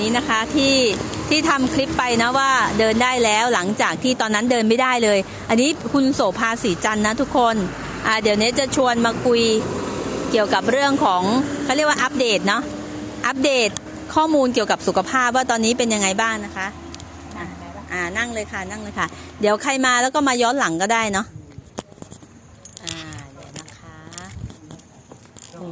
นี้นะคะที่ที่ทำคลิปไปนะว่าเดินได้แล้วหลังจากที่ตอนนั้นเดินไม่ได้เลย อันนี้คุณโสภาสีจันนะทุกคนอ่าเดี๋ยวเนี้จะชวนมาคุยเกี่ยวกับเรื่องของเขาเรียกว่าอัปเดตเนาะอัปเดตข้อมูลเกี่ยวกับสุขภาพว่าตอนนี้เป็นยังไงบ้างนะคะอ่านั่งเลยค่ะนั่งเลยค่ะ เดี๋ยวใครมาแล้วก็มาย้อนหลังก็ได้เนาะอ่าเดี๋ยวนะคะโอ้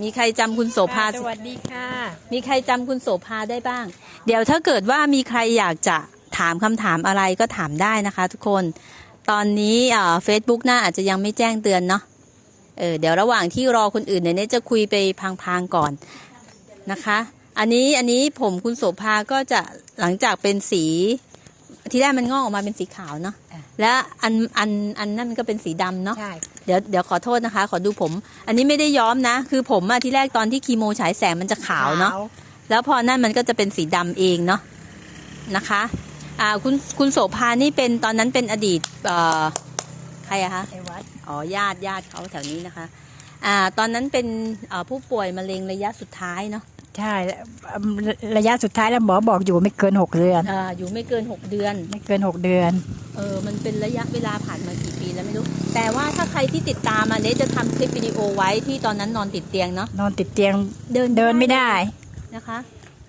มีใครจำคุณโสภา สวัสดีค่ะ มีใครจำคุณโสภาได้บ้าง เดี๋ยวถ้าเกิดว่ามีใครอยากจะถามคำถามอะไรก็ถามได้นะคะทุกคน ตอนนี้เฟซบุ๊กหน้าอาจจะยังไม่แจ้งเตือนเนาะ เออเดี๋ยวระหว่างที่รอคนอื่นเนี่ยเนยจะคุยไปพางๆก่อนนะคะ อันนี้อันนี้ผมคุณโสภาก็จะหลังจากเป็นสี ที่แรกมันงอกออกมาเป็นสีขาวเนาะอะ และอันอันอันนั่นก็เป็นสีดำเนาะใช่เดี๋ยวเดี๋ยวขอโทษนะคะ ขอดูผม อันนี้ไม่ได้ย้อมนะ คือผมอะที่แรกตอนที่คีโมฉายแสงมันจะขาวเนาะ แล้วพอนั่นมันก็จะเป็นสีดำเองเนาะนะคะอ่าคุณคุณโสภานี่เป็นตอนนั้นเป็นอดีตเอ่อใครอะคะ ไอ้วัดอ๋อญาติญาติเขาแถวนี้นะคะอ่าตอนนั้นเป็นเอ่อผู้ป่วยมะเร็งระยะสุดท้ายเนาะ ใช่ระยะสุดท้ายแล้วหมอบอกอยู่ไม่เกินหกเดือนอ่าอยู่ไม่เกิน6เดือน ไม่เกินหกเดือนเออมันเป็นระยะเวลาผ่านมากี่ปีแล้วไม่รู้ แต่ว่าถ้าใครที่ติดตามมาเนี่ยจะทำคลิปวิดีโอไว้ที่ตอนนั้นนอนติดเตียงเนาะนอนติดเตียงเดินเดินไม่ได้นะคะ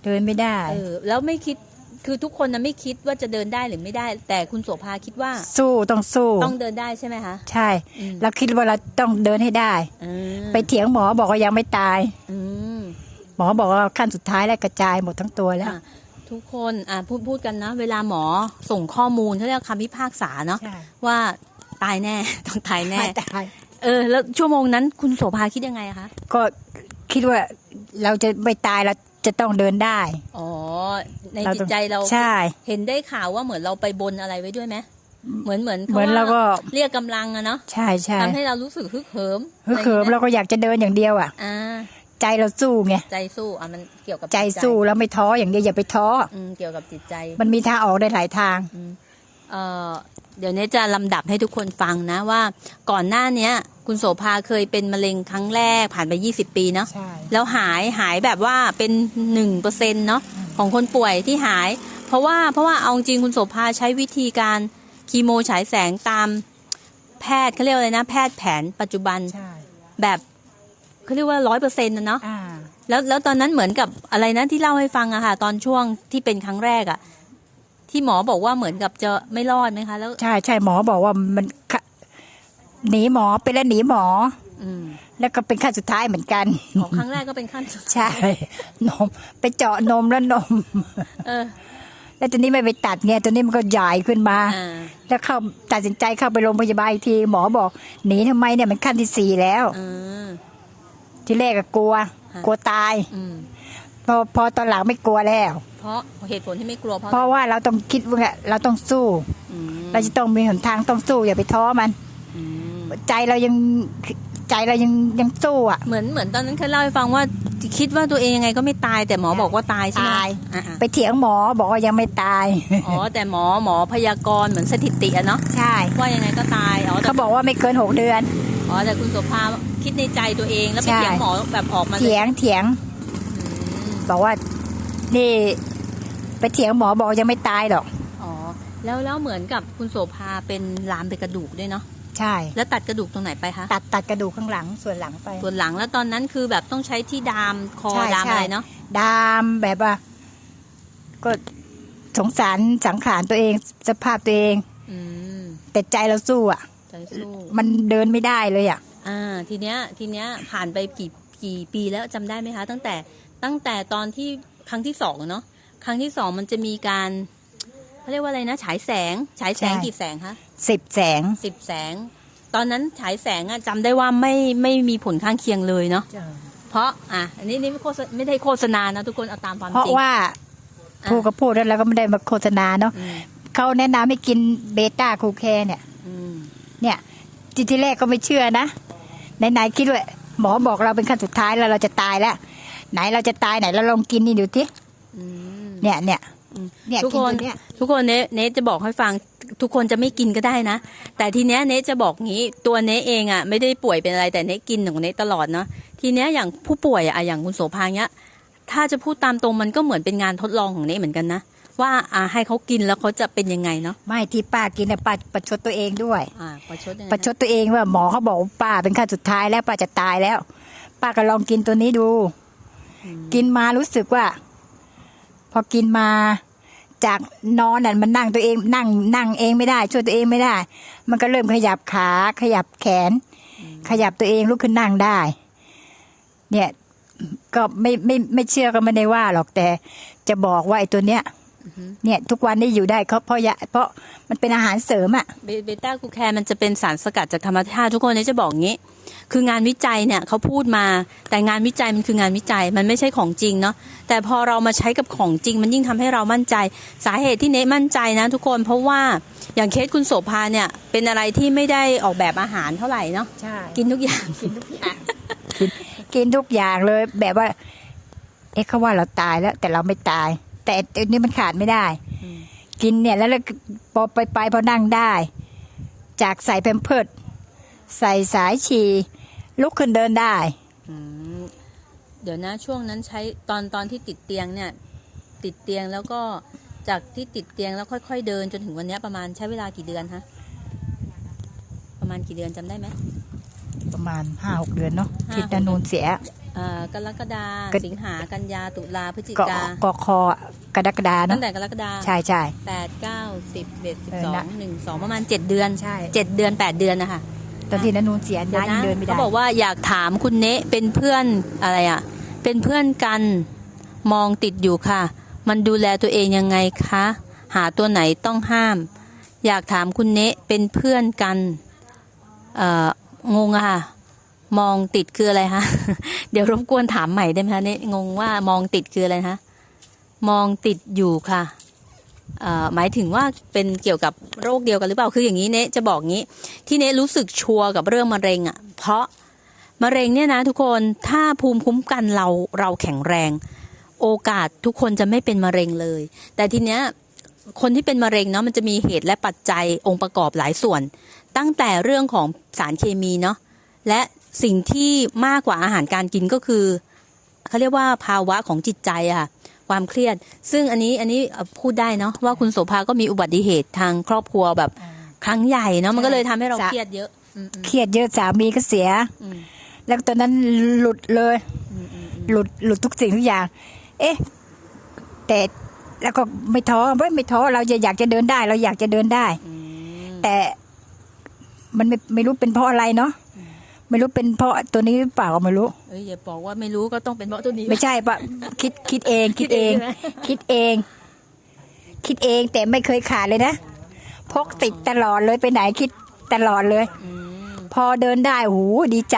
เดินไม่ได้เออแล้วไม่คิดคือทุกคนนะไม่คิดว่าจะเดินได้หรือไม่ได้ แต่คุณโสภาคิดว่า สู้ต้องสู้ ต้องเดินได้ใช่ไหมคะใช่อืมเราคิดว่าเราต้องเดินให้ได้อืมไปเถียงหมอบอกว่ายังไม่ตาย อืม หมอบอกว่าขั้นสุดท้ายแล้วกระจายหมดทั้งตัวแล้วอะทุกคนอะพูดพูดกันนะ เวลาหมอส่งข้อมูลเขาเรียกคำพิพากษาเนาะใช่ ว่าตายแน่ ต้องตายแน่ ไม่ตาย เออ แล้วชั่วโมงนั้นคุณโสภาคิดยังไงอะคะ ก็คิดว่าเราจะไม่ตายเราจะต้องเดินได้อ๋อ ในเราจิต้ตองใจเราใช่ เห็นได้ข่าวว่าเหมือนเราไปบนอะไรไว้ด้วยไหมเหมือนเหมือนเหมือนพะเราก็ เรียกกำลังอะเนาะใช่ใช่ทำให้เรารู้สึกฮึกเหิมฮึกเหิมอะไรเราอย่างงี้ยก็อยากจะเดินอย่างเดียวอะ อ่า ใจเราสู้ไงใจสู้อะมันเกี่ยวกับใจสู้แล้วไม่ท้ออย่างเดียวอย่าไปท้ออืมเกี่ยวกับจิตใจ มันมีทางออกได้หลายทางเอ่อเดี๋ยวเนี้จะลำดับให้ทุกคนฟังนะว่า ก่อนหน้าเนี้ย คุณโสภาเคยเป็นมะเร็งครั้งแรกผ่านไป20ปีเนาะใช่แล้วหายหายแบบว่าเป็นหนึ่งเปอร์เซ็นเนาะของคนป่วยที่หาย เพราะว่าเพราะว่าเอาจริงคุณโสภาใช้วิธีการคีโมฉายแสงตามแพทย์เขาเรียกว่าอะไรนะ แพทย์แผนปัจจุบันใช่แบบ เขาเรียกว่าร้อยเปอร์เซ็นต์นะเนาะอ่าแล้วแล้วตอนนั้นเหมือนกับอะไรนะที่เล่าให้ฟังอะค่ะ ตอนช่วงที่เป็นครั้งแรกอะที่หมอบอกว่าเหมือนกับจะไม่รอดไหมคะแล้วใช่ใช่หมอบอกว่ามันขะหนีหมอไปแล้วหนีหมอ อืมแล้วก็เป็นขั้นสุดท้ายเหมือนกันของครั้งแรกก็เป็นขั้นสุดใช่นม ไปเจาะนมแล้วนม เออ แล้วตัวนี้ไม่ไปตัดไงตัวนี้มันก็ใหญ่ขึ้นมาอ่าแล้วเข้าตัดสินใจเข้าไปโรงพยาบาลอีกทีหมอบอก หนีทำไมเนี่ยมันขั้นที่สี่แล้วอืม ที่แรกก็กลัวฮะกลัวตายอืมพอพอตอนหลังไม่กลัวแล้ว เพราะเหตุผลที่ไม่กลัวเพราะเพราะว่าเราต้องคิดว่าเราต้องสู้ อืมเราจะต้องมีหนทางต้องสู้อย่าไปท้อมัน อืมใจเรายังใจเรายังยังสู้อะ เหมือนเหมือนตอนนั้นเคยเล่าให้ฟังว่าคิดว่าตัวเองยังไงก็ไม่ตายแต่หมอบอกว่าตายใช่ไหมตาย อ่าไปเถียงหมอบอกว่ายังไม่ตาย ๆอ๋อแต่หมอหมอพยากรณ์เหมือนสถิติอะเนาะใช่ ว่ายังไงก็ตายอ๋อแต่เขาบอกว่าไม่เกินหกเดือน อ๋อแต่คุณโสภาคิดในใจตัวเองแล้วไปใช่เถียงหมอแบบออกมาลเถียงเถียงอืมบอกว่า นี่ ไปเถียงหมอบอกยังไม่ตายหรอกอ๋อแล้วแล้วเหมือนกับคุณโสภาเป็นลามไปกระดูกด้วยเนาะใช่ แล้วตัดกระดูกตรงไหนไปคะตัดตัดกระดูกข้างหลังส่วนหลังไป ส่วนหลังแล้วตอนนั้นคือแบบต้องใช้ที่ดามคอใช่ดามใช่อะไรเนาะดามแบบว่า ก็สงสารสังขารตัวเองสภาพตัวเองอืมแต่ใจเราสู้อะ ใจสู้มันเดินไม่ได้เลยอะ อ่า ทีเนี้ย ทีเนี้ยผ่านไปกี่กี่ปีแล้วจำได้ไหมคะ ตั้งแต่ตั้งแต่ตอนที่ครั้งที่สองเนาะครั้งที่สองมันจะมีการเขาเรียกว่าอะไรนะฉายแสงฉายแสงใช่กี่แสงคะสิบแสงสิบแสง ตอนนั้นฉายแสงอะจำได้ว่าไม่ไม่มีผลข้างเคียงเลยเนาะเพราะอะอันนี้นี่ไม่โฆษไม่ได้โฆษณานะทุกคนเอาตามความเพราะจริงว่าอะพูดก็พูดแล้วเราก็ไม่ได้มาโฆษณาเนาะอืมเขาแนะนำให้กินเบต้าคูแคเนี่ยอืม เนี่ยทีที่แรกก็ไม่เชื่อนะไหนๆคิดว่าหมอบอกเราเป็นขั้นสุดท้ายแล้วเราจะตายแล้ว ไหนเราจะตายไหนเราลองกินนี่ดูทีอืมเนี่ยเนี่ยอืมเนี่ยทุกกินคนตัวเนี่ยทุกคนเนเนจะบอกให้ฟังทุกคนจะไม่กินก็ได้นะ แต่ทีเนี้ยเนจะบอกงี้ตัวเนเองอะไม่ได้ป่วยเป็นอะไรแต่เนกินของเนตลอดเนาะทีเนี้ยอย่างผู้ป่วยอะอย่างคุณโสภาเนี้ยถ้าจะพูดตามตรงมันก็เหมือนเป็นงานทดลองของเนเหมือนกันนะ ว่าอ่าให้เขากินแล้วเขาจะเป็นยังไงเนาะไม่ที่ป้ากินน่ะป้าประชดตัวเองด้วย อ่าประชดยังไงประชดตัวเองว่าหมอเขาบอกว่าป้าเป็นขั้นสุดท้ายแล้วป้าจะตายแล้ว ป้าก็ลองกินตัวนี้ดูกินมารู้สึกว่า พอกินมาจากนอนน่ะมันนั่งตัวเองนั่งนั่งเองไม่ได้ ช่วยตัวเองไม่ได้ มันก็เริ่มขยับขา ขยับแขน ขยับตัวเองลุกขึ้นนั่งได้ เนี่ย ก็ไม่ไม่ไม่เชื่อก็ไม่ได้ว่าหรอกแต่ จะบอกว่าไอ้ตัวเนี้ย เนี่ยทุกวันนี้อยู่ได้เขาเพราะยาเพราะมันเป็นอาหารเสริมอะเบเบต้ากูแคนมันจะเป็นสารสกัดจากธรรมชาติทุกคนเนี่ยจะบอกงี้ คืองานวิจัยเนี่ยเขาพูดมาแต่งานวิจัยมันคืองานวิจัยมันไม่ใช่ของจริงเนาะแต่พอเรามาใช้กับของจริง มันยิ่งทำให้เรามั่นใจ สาเหตุที่เนมั่นใจนะ ทุกคนเพราะว่าอย่างเคสคุณโสภาเนี่ย เป็นอะไรที่ไม่ได้ออกแบบอาหารเท่าไหร่เนาะใช่กินทุกอย่างกินทุกอย่างกินกินทุกอย่างเลยแบบว่า เอ๊ะเขาว่าเราตายแล้ว แต่เราไม่ตาย แต่อันนี้มันขาดไม่ได้อืมกินเนี่ยแล้วแล้วพอไปไปพอนั่งได้ จากใส่แพมเพิร์ดใส่สายฉี่ลุกขึ้นเดินได้อืมเดี๋ยวนะช่วงนั้นใช้ตอนตอนที่ติดเตียงเนี่ย ติดเตียงแล้วก็จากที่ติดเตียงแล้วค่อย ๆ เดินจนถึงวันเนี้ยประมาณใช้เวลากี่เดือนฮะประมาณกี่เดือนจำได้ไหมประมาณห้าหกเดือนเนาะห้าทิศนูนเสียอ่า กรกฎาก็สิงหากันยาตุลาพฤศจิก็กาก็คอกระดกระดาตั้เนาะงแต่กรกฎาใช่ใช่แปดเก้าสิบเอ็ดสิบเอสอองนะหนึ่งสองประมาณเจ็ดเดือนใช่เจ็ดเดือนแปดเดือนนะคะตอนที่นันนูนเสียเดี๋ยวน้ายันะงเดินไม่ได้เขาบอกว่าอยากถามคุณเนะเป็นเพื่อนอะไรอะ เป็นเพื่อนกันมองติดอยู่ค่ะ มันดูแลตัวเองยังไงคะ หาตัวไหนต้องห้าม อยากถามคุณเนะเป็นเพื่อนกัน เอ่องงอะค่ะ มองติดคืออะไรคะเดี๋ยวรบกวนถามใหม่ได้ไหมคะเนะงงว่ามองติดคืออะไรคะมองติดอยู่ค่ะหมายถึงว่าเป็นเกี่ยวกับโรคเดียวกันหรือเปล่าคืออย่างนี้เนะจะบอกงี้ ที่เนรู้สึกชัวร์กับเรื่องมะเร็งอะ เพราะมะเร็งเนี่ยนะทุกคนถ้าภูมิคุ้มกันเราเราแข็งแรง โอกาสทุกคนจะไม่เป็นมะเร็งเลย แต่ทีเนี้ยคนที่เป็นมะเร็งเนาะมันจะมีเหตุและปัจจัยองค์ประกอบหลายส่วน ตั้งแต่เรื่องของสารเคมีเนาะและ สิ่งที่มากกว่าอาหารการกินก็คือเขาเรียกว่าภาวะของจิตใจอะค่ะความเครียด ซึ่งอันนี้อันนี้เอ่อพูดได้เนาะว่าคุณโสภาก็มีอุบัติเหตุทางครอบครัวแบบครั้งใหญ่เนาะมันก็เลยทำให้เราเครียดเยอะอืมอืมเครียดเยอะสามีก็เสียอืมแล้วตอนนั้นหลุดเลยอืมอืมหลุดหลุดทุกสิ่งทุกอย่าง เอ๊ะ แต่แล้วก็ไม่ท้อไม่ไม่ท้อเราจะอยากจะเดินได้ เราอยากจะเดินได้อืมแต่มันไม่ไม่รู้เป็นเพราะอะไรเนาะ ไม่รู้เป็นเพราะตัวนี้หรือเปล่าก็ไม่รู้ เอ้ยอย่าบอกว่าไม่รู้ก็ต้องเป็นเพราะตัวนี้ ไม่ใช่ปะคิดคิดเองคิดเอง คิดเองใช่ไหมคิดเองคิดเองแต่ไม่เคยขาดเลยนะพกติดตลอดเลยไปไหนคิดตลอดเลย อืมพอเดินได้โอ้โหดีใจ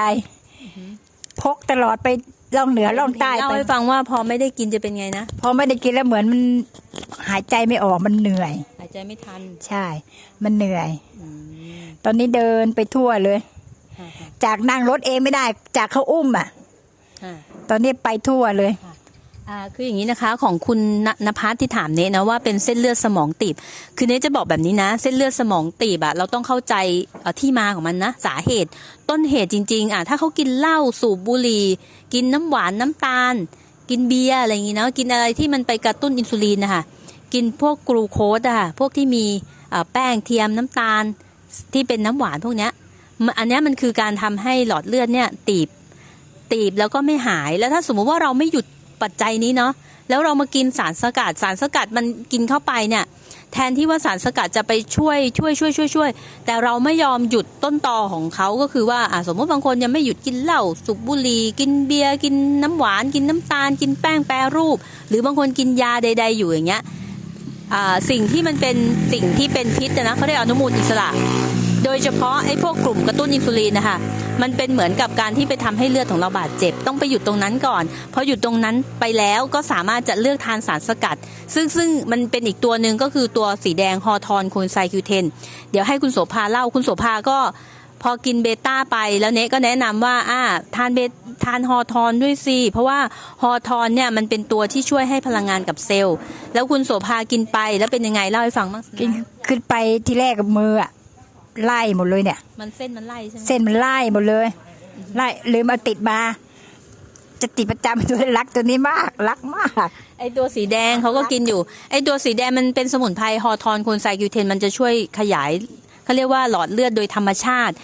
พกตลอดไปล่องเหนือล่องใต้เล่าไป ให้ฟังว่าพอไม่ได้กินจะเป็นไงนะพอไม่ได้กินแล้วเหมือนมันหายใจไม่ออกมันเหนื่อย หายใจไม่ทันใช่ มันเหนื่อย อืมตอนนี้เดินไปทั่วเลยค่ะค่ะ จากนั่งรถเองไม่ได้ จากเขาอุ้มอะค่ะตอนนี้ไปทั่วเลยอ่าคืออย่างนี้นะคะของคุณณนภัสที่ถามเนนะว่าเป็นเส้นเลือดสมองตีบ คือเนจะบอกแบบนี้นะ เส้นเลือดสมองตีบอะเราต้องเข้าใจเอ่อที่มาของมันนะสาเหตุ ต้นเหตุจริงๆอะถ้าเขากินเหล้าสูบบุหรี่กินน้ำหวานน้ำตาล กินเบียร์อะไรอย่างงี้เนาะกินอะไรที่มันไปกระตุ้นอินซูลินนะคะกินพวกกลูโคสอะค่ะพวกที่มีเอ่อแป้งเทียมน้ำตาลที่เป็นน้ำหวานพวกเนี้ยมัน อันนี้มันคือการทำให้หลอดเลือดเนี่ยตีบ ตีบแล้วก็ไม่หายแล้วถ้าสมมุติว่าเราไม่หยุดปัจจัยนี้เนาะแล้วเรามากินสารสกัดสารสกัดมันกินเข้าไปเนี่ย แทนที่ว่าสารสกัดจะไปช่วยช่วยช่วยช่วยช่วย แต่เราไม่ยอมหยุดต้นตอของเขาก็คือว่าสมมติบางคนยังไม่หยุดกินเหล้าสูบบุหรี่กินเบียร์กินน้ำหวาน กินน้ำตาล กินแป้งแปรรูป หรือบางคนกินยาใด ๆ อยู่อย่างเงี้ยอ่าสิ่งที่มันเป็นสิ่งที่เป็นพิษนะเขาเรียกอนุมูลอิสระ โดยเฉพาะไอ้พวกกลุ่มกระตุ้นอินซูลินนะคะมันเป็นเหมือนกับการที่ไปทำให้เลือดของเราบาดเจ็บ ต้องไปหยุดตรงนั้นก่อนพอหยุดตรงนั้นไปแล้วก็สามารถจะเลือกทานสารสกัด ซึ่งซึ่งมันเป็นอีกตัวหนึ่งก็คือตัวสีแดงฮอทอนโคนไซคิวเทนเดี๋ยวให้คุณโสภาเล่าคุณโสภาก็พอกินเบต้าไปแล้วเนก็แนะนำว่าอ่าทานเบทานฮอทอนด้วยสิเพราะว่าฮอทอนเนี่ยมันเป็นตัวที่ช่วยให้พลังงานกับเซลล์ แล้วคุณโสภากินไปแล้วเป็นยังไงเล่าให้ฟังบ้างกินขึ้นไปที่แรกกับมืออะ ไล่หมดเลยเนี่ย มันเส้นมันไล่ใช่ไหมเส้นมันไล่หมดเลยไล่ลืมเอาติดมาจะจะติดประจำตัวรักตัวนี้มาก รักมากไอตัวสีแดงเขาก็กินอยู่ ไอตัวสีแดงมันเป็นสมุนไพรฮอร์ทอนโคนไซคิวเทนมันจะช่วยขยายเขาเรียกว่าหลอดเลือดโดยธรรมชาติ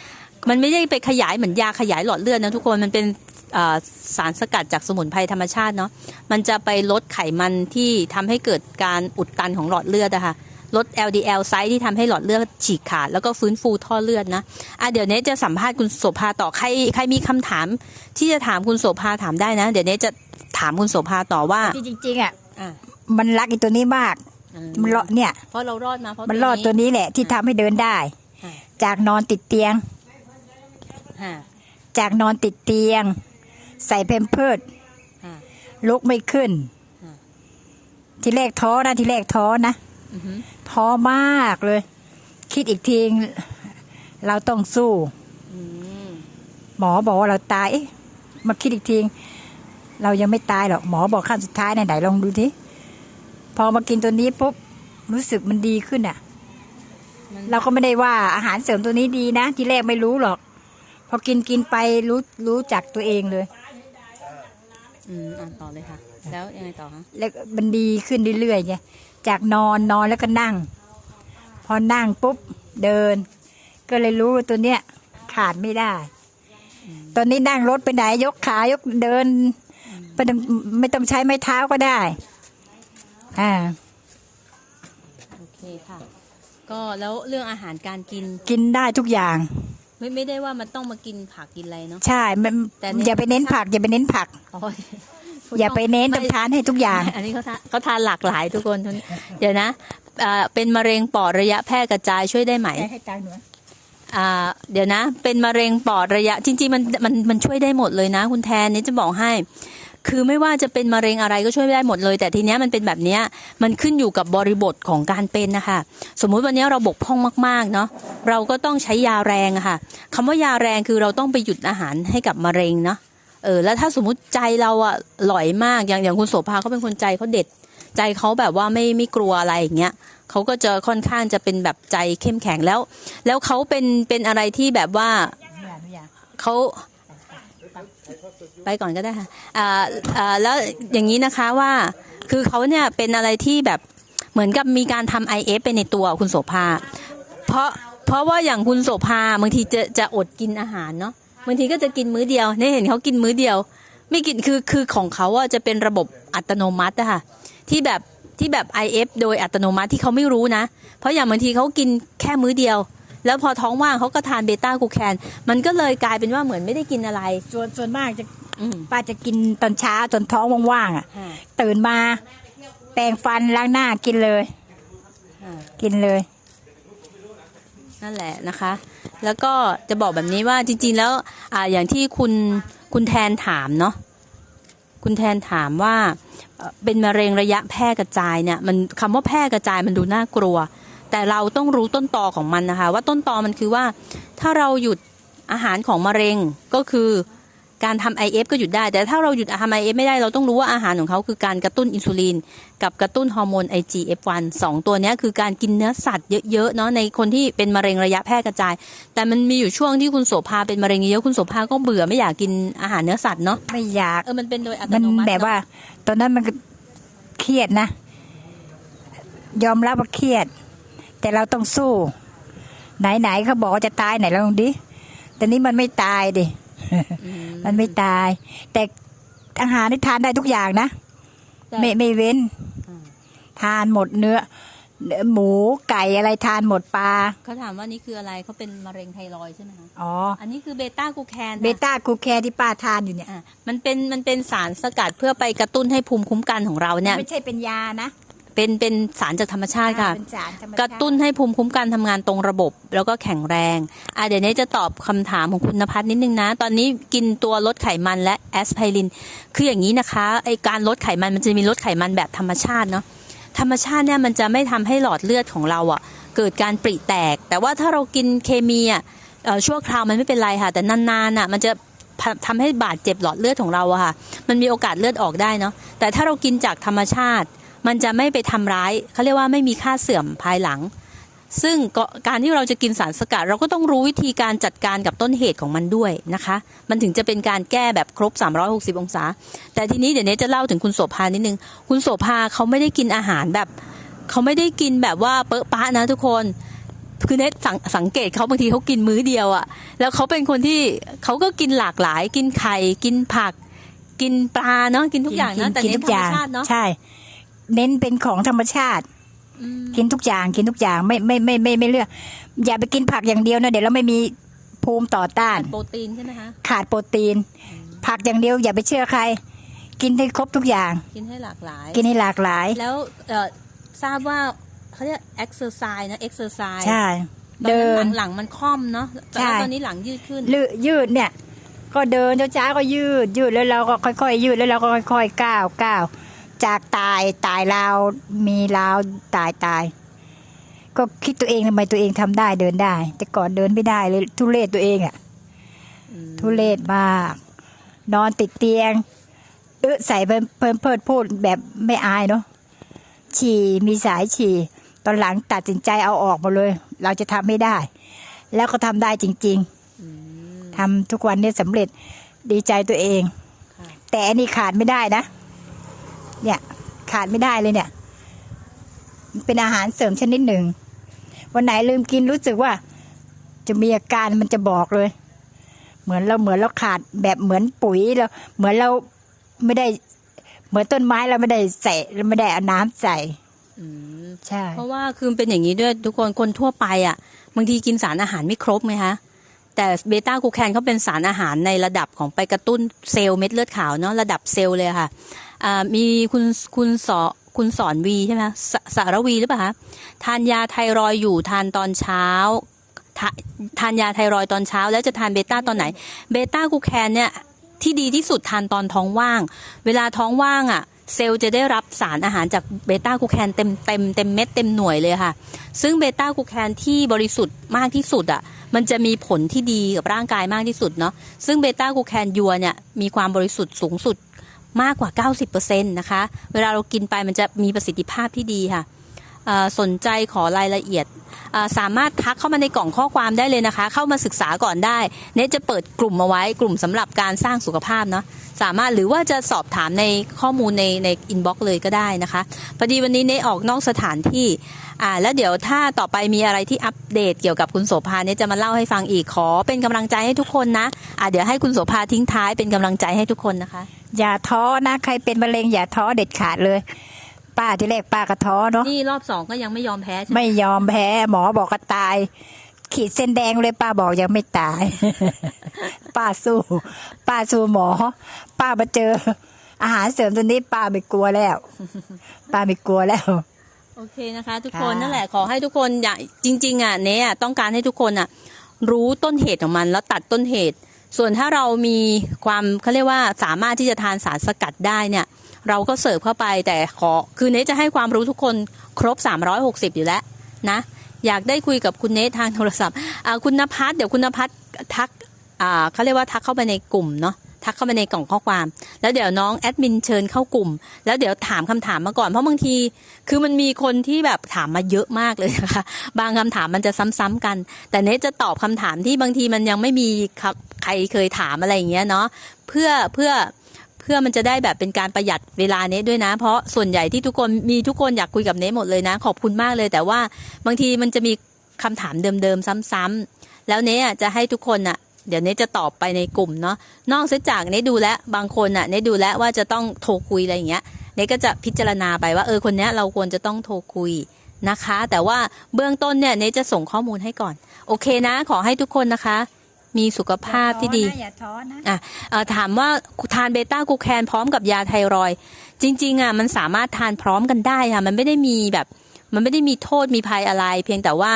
มันไม่ได้ไปขยายเหมือนยาขยายหลอดเลือดนะทุกคนมันเป็นเอ่อสารสกัดจากสมุนไพรธรรมชาติเนาะมันจะไปลดไขมันที่ทำให้เกิดการอุดตันของหลอดเลือดอะค่ะ ลด LDL ไซส์ที่ทำให้หลอดเลือดฉีกขาด แล้วก็ฟื้นฟูท่อเลือดนะอะเดี๋ยวเนี้จะสัมภาษณ์คุณโสภาต่อใครใครมีคำถาม ที่จะถามคุณโสภาถามได้นะ เดี๋ยวเนี้จะถามคุณโสภาต่อว่าที่จริงๆอะอะมันรักไอ้ตัวนี้มากมันรอดเนี่ยเพราะเรารอดมาเพราะมันรอดตัวนี้แหละ ที่ทำให้เดินได้อะจากนอนติดเตียงฮะจากนอนติดเตียง ใส่เพมเพิร์ดฮะลุกไม่ขึ้นอะทีแรกท้อนะทีแรกท้อนะอือหือ ท้อมากเลย คิดอีกทีเราต้องสู้อืมหมอบอกว่าเราตายเอ๊ะมาคิดอีกทีเรายังไม่ตายหรอกหมอบอกขั้นสุดท้ายไหนไหนลองดูทีพอมากินตัวนี้ปุ๊บรู้สึกมันดีขึ้นอะมันเราก็ไม่ได้ว่าอาหารเสริมตัวนี้ดีนะที่แรกไม่รู้หรอก พอกินกินไปรู้รู้จักตัวเองเลยอืมอ่านต่อเลยค่ะ แล้วยังไงต่อคะแล้วมันดีขึ้นเรื่อยๆไง จากนอนนอนแล้วก็นั่ง พอนั่งปุ๊บเดิน ก็เลยรู้ว่าตัวเนี้ยขาดไม่ได้ ตอนนี้นั่งรถไปไหนยกขายกเดินไม่ต้องไม่ต้องใช้ไม้เท้าก็ได้ อ่า โอเคค่ะ ก็แล้วเรื่องอาหารการกิน กินได้ทุกอย่าง ไม่ไม่ได้ว่ามันต้องมากินผักกินอะไรเนาะ ใช่ มันแต่นี่อย่าไปเน้นผัก อย่าไปเน้นผัก อ๋ออย่าไปเน้นต้องทานให้ทุกอย่าง อันนี้เขาทานเขาทานหลากหลายทุกคนทุกเดี๋ยวนะเอ่อเป็นมะเร็งปอดระยะแพร่กระจายช่วยได้ไหมให้ตังค์หนูอ่าเดี๋ยวนะ เป็นมะเร็งปอดระยะ จริงๆมันมันมันช่วยได้หมดเลยนะ คุณแทนนี่จะบอกให้ คือไม่ว่าจะเป็นมะเร็งอะไรก็ช่วยได้หมดเลย แต่ทีเนี้ยมันเป็นแบบเนี้ยมันขึ้นอยู่กับบริบทของการเป็นนะคะสมมุติวันเนี้ยเราบกพร่องมากๆเนาะเราก็ต้องใช้ยาแรงอะค่ะคำว่ายาแรงคือเราต้องไปหยุดอาหารให้กับมะเร็งเนาะ เออแล้วถ้าสมมุติใจเราอะหลอยมากอย่างอย่างคุณโสภาเขาเป็นคนใจเขาเด็ด ใจเขาแบบว่าไม่ไม่กลัวอะไรอย่างเงี้ยเขาก็จะค่อนข้างจะเป็นแบบใจเข้มแข็งแล้ว แล้วเขาเป็นเป็นอะไรที่แบบว่าเขาไปก่อนก็ได้ค่ะอ่าอ่าแล้วอย่างนี้นะคะว่าคือเขาเนี่ยเป็นอะไรที่แบบเหมือนกับมีการทำ IF ไปในตัวคุณโสภา เพราะเพราะว่าอย่างคุณโสภาบางทีจะจะอดกินอาหารเนาะ บางทีก็จะกินมื้อเดียวเนี่ยเห็นเขากินมื้อเดียว ไม่กินคือคือของเขาอะจะเป็นระบบอัตโนมัติอะค่ะที่แบบที่แบบ IF โดยอัตโนมัติที่เขาไม่รู้นะ เพราะอย่างบางทีเขากินแค่มื้อเดียว แล้วพอท้องว่างเขาก็ทานเบต้ากูแคน มันก็เลยกลายเป็นว่าเหมือนไม่ได้กินอะไร ส่วนส่วนมากจะอืมป้าจะกินตอนเช้าตอนท้องว่างๆอะค่ะ ตื่นมาแปรงฟันล้างหน้ากินเลยค่ะกินเลย นั่นแหละนะคะ แล้วก็จะบอกแบบนี้ว่าจริง ๆ แล้วอ่าอย่างที่คุณคุณแทนถามเนาะคุณแทนถามว่าเอ่อเป็นมะเร็งระยะแพร่กระจายเนี่ยมันคำว่าแพร่กระจายมันดูน่ากลัว แต่เราต้องรู้ต้นตอของมันนะคะ ว่าต้นตอมันคือว่าถ้าเราหยุดอาหารของมะเร็งก็คือ การทำ IF ก็หยุดได้ แต่ถ้าเราหยุดทำ IF ไม่ได้เราต้องรู้ว่าอาหารของเขาคือการกระตุ้นอินซูลินกับกระตุ้นฮอร์โมน IGF-1 สองตัวเนี้ยคือการกินเนื้อสัตว์เยอะๆเนาะในคนที่เป็นมะเร็งระยะแพร่กระจาย แต่มันมีอยู่ช่วงที่คุณโสภาเป็นมะเร็งเยอะคุณโสภาก็เบื่อไม่อยากกินอาหารเนื้อสัตว์เนาะไม่อยากเออมันเป็นโดยอัตมันโนมัติแบบเนอะว่า ตอนนั้นมันก็เครียดนะ ยอมรับว่าเครียด แต่เราต้องสู้ ไหนๆเขาบอกว่าจะตายไหนลองดิแต่นี้มันไม่ตายดิอื มมันไม่ตาย แต่อาหารที่ทานได้ทุกอย่างนะแต่ไม่ไม่เว้นอ่าทานหมดเนื้อเนื้อ หมูไก่อะไรทานหมดปลาเขาถามว่านี่คืออะไรเขาเป็นมะเร็งไทรอยด์ใช่ไหมคะอ๋ออันนี้คือเบต้ากูแคนเบต้ากูแคร์ที่ป้าทานอยู่เนี่ยอะมันเป็นมันเป็นสารสกัดเพื่อไปกระตุ้นให้ภูมิคุ้มกันของเราเนี่ยไม่ใช่เป็นยานะ เป็นเป็นสารจากธรรมชาติค่ะ เป็นสารธรรมชาติกระตุ้นให้ภูมิคุ้มกันทำงานตรงระบบ แล้วก็แข็งแรงอะเดี๋ยวนี้จะตอบคำถามของคุณนภัสนิดนึงนะ ตอนนี้กินตัวลดไขมันและแอสไพริน คืออย่างนี้นะคะไอการลดไขมันมันจะมีลดไขมันแบบธรรมชาติเนาะธรรมชาติเนี่ยมันจะไม่ทำให้หลอดเลือดของเราอะ เกิดการปริแตก แต่ว่าถ้าเรากินเคมีอะเอ่อชั่วคราวมันไม่เป็นไรค่ะ แต่นานๆอะมันจะทำทำให้บาดเจ็บหลอดเลือดของเราอะค่ะ มันมีโอกาสเลือดออกได้เนาะแต่ถ้าเรากินจากธรรมชาติ มันจะไม่ไปทำร้ายเขาเรียกว่าไม่มีค่าเสื่อมภายหลัง ซึ่งการที่เราจะกินสารสกัด เราก็ต้องรู้วิธีการจัดการกับต้นเหตุของมันด้วยนะคะ มันถึงจะเป็นการแก้แบบครบ 360 องศา แต่ทีนี้เดี๋ยวนี้จะเล่าถึงคุณโสภานิดนึง คุณโสภาเขาไม่ได้กินอาหารแบบเขาไม่ได้กินแบบว่าเปอะปะนะทุกคนคือเน็ตสังสังเกตเขาบางทีเขากินมื้อเดียวอะแล้วเขาเป็นคนที่เขาก็กินหลากหลาย กินไข่ กินผัก กินปลาเนาะ กินทุกอย่างเนาะแต่กินเน้นธรรมชาติเนาะ ใช่ เน้นเป็นของธรรมชาติอืมกินทุกอย่างกินทุกอย่างไม่ไม่ไม่ไม่ไม่เลือก อย่าไปกินผักอย่างเดียวนะเดี๋ยวเราไม่มีภูมิต่อต้าน โปรตีนใช่ไหมคะขาดโปรตีน ผักอย่างเดียวอย่าไปเชื่อใคร กินให้ครบทุกอย่าง กินให้หลากหลาย กินให้หลากหลาย แล้วเอ่อทราบว่าเขาเรียก exercise นะ exercise ใช่ตอนเดินั้นหลันงหลังมันค่อมเนาะแต่ใช่ว่าตอนนี้หลังยืดขึ้นลืยืดเนี่ย ก็เดินช้าๆก็ยืดยืดแล้วเราก็ค่อยๆยืดแล้วเราก็ค่อยๆก้าวก้าว จากตายตายราวมีราวตายตาย ก็คิดตัวเองทำไมตัวเองทำได้เดินได้ แต่ก่อนเดินไม่ได้เลยทุเรศตัวเองอะอืมทุเรศมาก นอนติดเตียงเออใส่เพิ่มเพิ่มเพิดพูดแบบไม่อายเนาะฉี่มีสายฉี่ตอนหลังตัดสินใจเอาออกมาเลย เราจะทำให้ได้ แล้วก็ทำได้จริงอืมๆทำทุกวันเนี้สำเร็จดีใจตัวเองค่ะแต่อันนี้ขาดไม่ได้นะ เนี่ย ขาดไม่ได้เลยเนี่ย เป็นอาหารเสริมชนิดหนึ่ง วันไหนลืมกินรู้สึกว่า จะมีอาการมันจะบอกเลย เหมือนเราเหมือนเราขาดแบบเหมือนปุ๋ยเราเหมือนเราไม่ได้ เหมือนต้นไม้เราไม่ได้ใส่เราไม่ได้เอาน้ำใส่อืมใช่ เพราะว่าคือเป็นอย่างนี้ด้วยทุกคนคนทั่วไปอะบางทีกินสารอาหารไม่ครบไหมคะแต่เบต้ากูแคนเขาเป็นสารอาหารในระดับของไปกระตุ้นเซลล์เม็ดเลือดขาวเนาะระดับเซลล์เลยค่ะอ่า มีคุณคุณสอคุณสอนวีใช่ไหมสสารวีหรือเปล่าคะทานยาไทรอยอยู่ทานตอนเช้าทาทานยาไทรอยตอนเช้า แล้วจะทานเบต้าตอนไหน เบต้ากูแคนเนี่ยที่ดีที่สุดทานตอนท้องว่าง เวลาท้องว่างอะเซลล์จะได้รับสารอาหารจากเบต้ากูแคนเต็มเต็มเต็มเม็ดเต็มหน่วยเลยค่ะ ซึ่งเบต้ากูแคนที่บริสุทธิ์มากที่สุดอะ มันจะมีผลที่ดีกับร่างกายมากที่สุดเนาะ ซึ่งเบต้ากูแคนยัวเนี่ยมีความบริสุทธิ์สูงสุด มากกว่า 90%นะคะ เวลาเรากินไปมันจะมีประสิทธิภาพที่ดีค่ะสนใจขอรายละเอียด สามารถทักเข้ามาในกล่องข้อความได้เลยนะคะ เข้ามาศึกษาก่อนได้ เนจะเปิดกลุ่มเอาไว้กลุ่มสำหรับการสร้างสุขภาพเนาะสามารถหรือว่าจะสอบถามในข้อมูลในในอินบ็อกซ์เลยก็ได้นะคะพอดีวันนี้เนออกนอกสถานที่อ่าแล้วเดี๋ยวถ้าต่อไปมีอะไรที่อัปเดตเกี่ยวกับคุณโสภาเนี่ยจะมาเล่าให้ฟังอีกขอเป็นกำลังใจให้ทุกคนนะอ่าเดี๋ยวให้คุณโสภาทิ้งท้ายเป็นกำลังใจให้ทุกคนนะคะ อย่าท้อนะใครเป็นมะเร็งอย่าท้อเด็ดขาดเลย ป้าที่แรกป้าก็ท้อเนาะนี่รอบสองก็ยังไม่ยอมแพ้ใช่ไหมไม่ยอมแพ้ หมอบอกก็ตาย ขีดเส้นแดงเลยป้าบอกยังไม่ตาย ป้าสู้ ป้าสู้หมอ ป้ามาเจอ อาหารเสริมตัวนี้ป้าไม่กลัวแล้ว ป้าไม่กลัวแล้ว โอเคนะคะ ทุกคนค่ะ นั่นแหละขอให้ทุกคนอยากจริง ๆอะเนทอะต้องการให้ทุกคนอะ รู้ต้นเหตุของมันแล้วตัดต้นเหตุ ส่วนถ้าเรามีความเขาเรียกว่าสามารถที่จะทานสารสกัดได้เนี่ย เราก็เสิร์ฟเข้าไปแต่ขอคือเนทจะให้ความรู้ทุกคนครบ 360 อยู่แล้วนะ อยากได้คุยกับคุณเนททางโทรศัพท์คุณนภัสเดี๋ยวคุณนภัสทักเขาเรียกว่าทักเข้าไปในกลุ่มเนาะ ทักเข้าไปในกล่องข้อความ แล้วเดี๋ยวน้องแอดมินเชิญเข้ากลุ่ม แล้วเดี๋ยวถามคำถามมาก่อนเพราะบางที คือมันมีคนที่แบบถามมาเยอะมากเลยนะคะบางคำถามมันจะซ้ำๆกัน แต่เนทจะตอบคำถามที่บางทีมันยังไม่มีใครเคยถามอะไรอย่างเงี้ยเนาะเพื่อเพื่อเพื่อมันจะได้แบบเป็นการประหยัดเวลาเนทด้วยนะ เพราะส่วนใหญ่ที่ทุกคนมีทุกคนอยากคุยกับเนทหมดเลยนะ ขอบคุณมากเลย แต่ว่าบางทีมันจะมีคำถามเดิมๆซ้ำๆแล้วเนทจะให้ทุกคนอะ เดี๋ยวเนทจะตอบไปในกลุ่มเนาะนอกเสียจากเนทดูแลวบางคนอะเนทดูแลวว่าจะต้องโทรคุยอะไรอย่างเงี้ยเนทก็จะพิจารณาไปว่าเออคนเนี้ยเราควรจะต้องโทรคุยนะคะ แต่ว่าเบื้องต้นเนี่ยเนทจะส่งข้อมูลให้ก่อน โอเคนะ ขอให้ทุกคนนะคะ มีสุขภาพที่ดีอย่าท้อนะอะเอ่อถามว่าทานเบต้ากูแคนพร้อมกับยาไทรอยด์จริง ๆอะมันสามารถทานพร้อมกันได้ค่ะมันไม่ได้มีแบบ มันไม่ได้มีโทษมีภัยอะไร เพียงแต่ว่า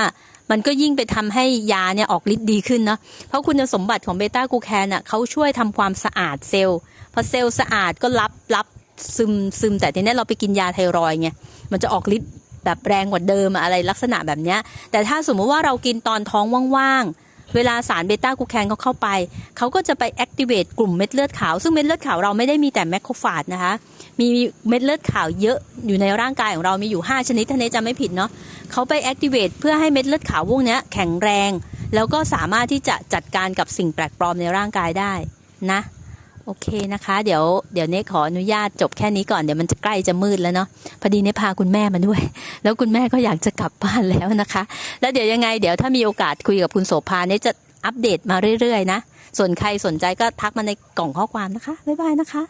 มันก็ยิ่งไปทำให้ยาเนี่ยออกฤทธิ์ดีขึ้นเนาะเพราะคุณสมบัติของเบต้ากูแคนอะเขาช่วยทำความสะอาดเซลล์พอเซลล์สะอาดก็รับรับซึมซึมแต่ทีนี้เราไปกินยาไทรอยไงมันจะออกฤทธิ์แบบแรงกว่าเดิมอะไรลักษณะแบบเนี้ยแต่ถ้าสมมุติว่าเรากินตอนท้องว่างๆ เวลาสารเบต้ากูแคนเขาเข้าไป เขาก็จะไปแอคทีเวตกลุ่มเม็ดเลือดขาว ซึ่งเม็ดเลือดขาวเราไม่ได้มีแต่แมคโครฟาจนะคะ มีเม็ดเลือดขาวเยอะอยู่ในร่างกายของเรามีอยู่ 5 ชนิดท่านนจำไม่ผิดเนาะเขาไปแอคทีเวตเพื่อให้เม็ดเลือดขาวพวกนี้แข็งแรง แล้วก็สามารถที่จะจัดการกับสิ่งแปลกปลอมในร่างกายได้นะ โอเคนะคะ เดี๋ยวเดี๋ยวเนขออนุญาตจบแค่นี้ก่อนเดี๋ยวมันจะใกล้จะมืดแล้วเนาะพอดีเนพาคุณแม่มาด้วย แล้วคุณแม่ก็อยากจะกลับบ้านแล้วนะคะ แล้วเดี๋ยวยังไง เดี๋ยวถ้ามีโอกาสคุยกับคุณโสภาเนี่ยจะอัปเดตมาเรื่อยๆนะส่วนใครสนใจก็ทักมาในกล่องข้อความนะคะบ๊ายบายนะคะ